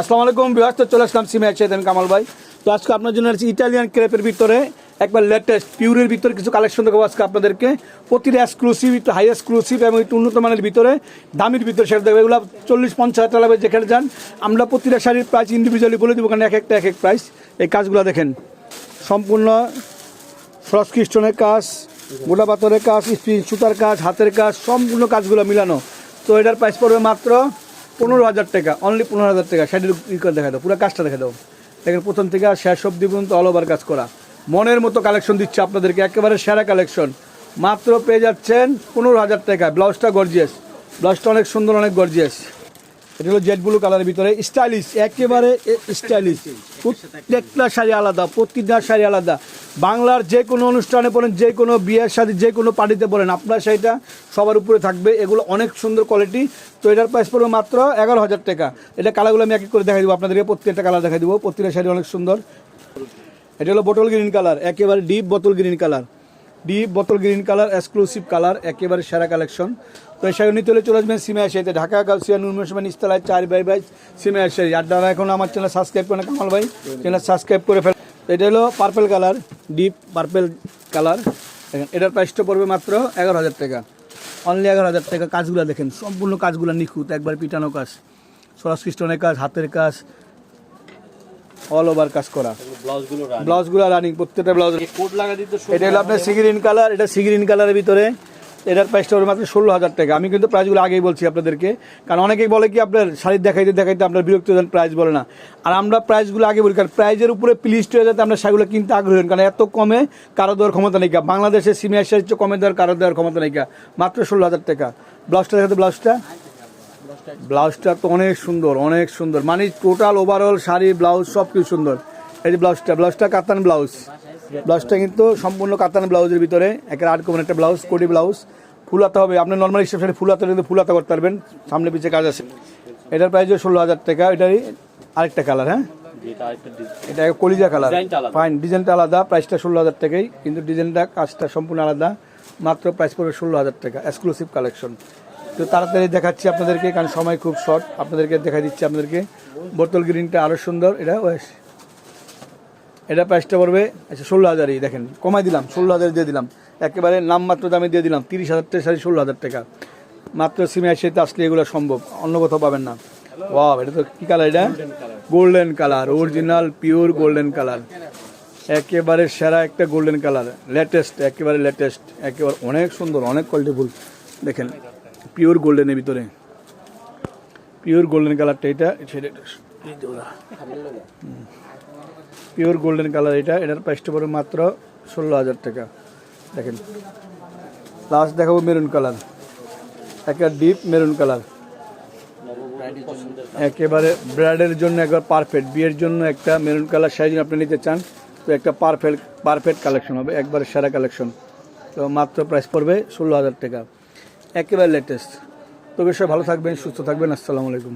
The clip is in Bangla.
আসসালামু আলাইকুম বিহার চলে আসলাম সিমে আছে আমি কামাল ভাই। তো আজকে আপনার জন্য আছে ইটালিয়ান ক্রেপের ভিতরে, একবার লেটেস্ট পিউরের ভিতরে কিছু কালেকশন দেখাবো আজকে আপনাদেরকে। প্রতিটা এক্সক্লুসিভ একটু হাই এক্সক্লুসিভ এবং একটু উন্নত মানের ভিতরে, দামির ভিতরে সেটা দেখবে। এগুলো চল্লিশ, পঞ্চাশ হাজার টাকা যেখানে যান। আমরা প্রতিটা শাড়ির প্রাইস ইন্ডিভিজুয়ালি বলে দেবো, কারণ এক একটা, এক এক প্রাইস এই কাজগুলো দেখেন। সম্পূর্ণ ফ্রস ক্রিস্টনের কাজ, গোটা পাথরের কাজ স্প্রিং সুতার কাজ, হাতের কাজ, সম্পূর্ণ কাজগুলো মিলানো। তো এটার প্রাইস পড়বে মাত্র পনেরো হাজার টাকা অনলি পনেরো হাজার টাকা শাড়ির ই করে দেখা দাও, পুরো কাজটা দেখা দাও। দেখেন, প্রথম থেকে আর শেষ অব্দি পর্যন্ত অল ওভার কাজ করা। মনের মতো কালেকশন দিচ্ছে আপনাদেরকে, একেবারে সেরা কালেকশন মাত্র পেয়ে যাচ্ছেন পনেরো হাজার টাকা ব্লাউজটা গর্জিয়াস ব্লাউজটা অনেক সুন্দর, অনেক গর্জিয়াস এটা হলো জেট ব্লু কালারের ভিতরে স্টাইলিশ একেবারে স্টাইলিশ প্রত্যেকটা শাড়ি আলাদা, প্রতিটা শাড়ি আলাদা। বাংলার যে কোনো অনুষ্ঠানে পড়েন, যে কোনো বিয়ের সাথে যে কোনো পার্টিতে পড়েন, আপনার শাড়িটা সবার উপরে থাকবে। এগুলো অনেক সুন্দর কোয়ালিটি তো এটার প্রাইস পড়বে মাত্র এগারো হাজার টাকা। এটা কালারগুলো আমি এক এক করে দেখাই দেবো আপনাদেরকে। প্রত্যেকটা কালার দেখাই দেবো। প্রত্যেকটা শাড়ি অনেক সুন্দর। এটা হলো বোটল গ্রিন কালার একেবারে ডিপ বোতল গ্রিন কালার ডিপ বোতল গ্রিন কালার এক্সক্লুসিভ কালার, একেবারে সেরা কালেকশন তো এই নিতে হলে চলে আসবেন সিমে আসে ঢাকা কাউসিয়া নুরমেশমান ইস্তালায় চার বাই বাই সিমে আসে আর যারা এখন আমার চ্যানেল সাবস্ক্রাইব করেন কামাল ভাই চ্যানেল সাবস্ক্রাইব করে ফেল এটা হলো purple colour deep purple colour দেখেন, এটার প্রাইসটা পড়বে মাত্র এগারো হাজার টাকা। অনলি এগারো হাজার টাকা। কাজগুলো দেখেন, সম্পূর্ণ কাজগুলো নিখুঁত, একবার পিটানো কাজ। সরাস খ্রিস্টনের কাজ, হাতের কাজ অল ওভার কাজ করা। ব্লাউজগুলো রানিং প্রত্যেকটা ব্লাউজ এটা হলো আপনার সিগ্রিন কালার এটা সিগ্রিন কালারের ভিতরে। এটার প্রাইসটা হবে মাত্র ষোলো হাজার টাকা। আমি কিন্তু প্রাইসগুলো আগেই বলছি আপনাদেরকে। কারণ অনেকেই বলে কি আপনার শাড়ি দেখাইতে দেখাইতে আপনার বিরক্ত হয়ে প্রাইস বলে না। আর আমরা প্রাইসগুলো আগে বলি কারণ প্রাইজের উপরে প্লিস্ট হয়ে যাতে আমরা শাড়িগুলো কিনতে আগ্রহী হন। কারণ এত কমে কারও দেওয়ার ক্ষমতা নেই বাংলাদেশের সিমিয়ার শাড়ির চেয়ে কমে দেওয়ার কারও দেওয়ার ক্ষমতা নেই মাত্র ষোলো হাজার টাকা। ব্লাউজটা দেখাতে ব্লাউজটা? ব্লাউজটা তো অনেক সুন্দর অনেক সুন্দর। মানে টোটাল ওভারঅল শাড়ি ব্লাউজ সব কিছু সুন্দর। এই যে ব্লাউজটা ব্লাউজটা কাতান ব্লাউজ। ব্লাউজটা কিন্তু সম্পূর্ণ কাতান ব্লাউজের ভিতরে একের আট কমন একটা ব্লাউজ কোটি ব্লাউজ। ফুলাতে হবে আপনি নর্মাল হিসেবে শাড়ি ফুলাতে কিন্তু ফুলাতে করতে পারবেন। সামনে পিছিয়ে কাজ আছে। এটার প্রাইস ষোলো হাজার টাকা। এটারই আরেকটা কালার হ্যাঁ? এটা কলিজা কালার ফাইন ডিজাইনটা আলাদা। প্রাইসটা ষোলো হাজার টাকাই। কিন্তু ডিজাইনটা কাজটা সম্পূর্ণ আলাদা। মাত্র প্রাইস পড়বে ষোলো হাজার টাকা। এক্সক্লুসিভ কালেকশন তো তাড়াতাড়ি দেখাচ্ছি আপনাদেরকে, কারণ সময় খুব শর্ট আপনাদেরকে দেখা দিচ্ছি আপনাদেরকে। বোতল গ্রিনটা আরও সুন্দর, এটা ওয়েস এটা প্রাইসটা পড়বে আচ্ছা ষোলো হাজারই, দেখেন, কমাই দিলাম, ষোলো হাজার দিয়ে দিলাম। একেবারে নামমাত্র দামে দিয়ে দিলাম, তিরিশ হাজার টাকা শাড়ি ষোলো হাজার টাকা। মাত্র সিমে আসিতে আসলে এগুলো সম্ভব, অন্য কোথাও পাবেন না। ওয়াও এটা তো কী কালার এটা? Golden colour original pure golden colour একেবারে সেরা একটা গোল্ডেন কালার লেটেস্ট একেবারে লেটেস্ট একেবারে অনেক সুন্দর, অনেক কোয়ালিটিফুল দেখেন পিওর গোল্ডেনের ভিতরে। পিওর গোল্ডেন কালারটা এটা পিওর গোল্ডেন কালার এটা, এটার প্রাইসটা পড়বে মাত্র ষোলো হাজার টাকা। দেখেন। লাস্ট দেখাবো মেরুন কালার একটা ডিপ মেরুন কালার একেবারে ব্রাইডের জন্য একবার পারফেক্ট বিয়ের জন্য একটা মেরুন কালার যদি আপনি নিতে চান, তো একটা পারফেক্ট পারফেক্ট কালেকশন হবে, একবারে সেরা কালেকশন তো মাত্র প্রাইস পড়বে ষোলো হাজার টাকা। একেবারে লেটেস্ট তবে সব ভালো থাকবেন সুস্থ থাকবেন আসসালামু আলাইকুম।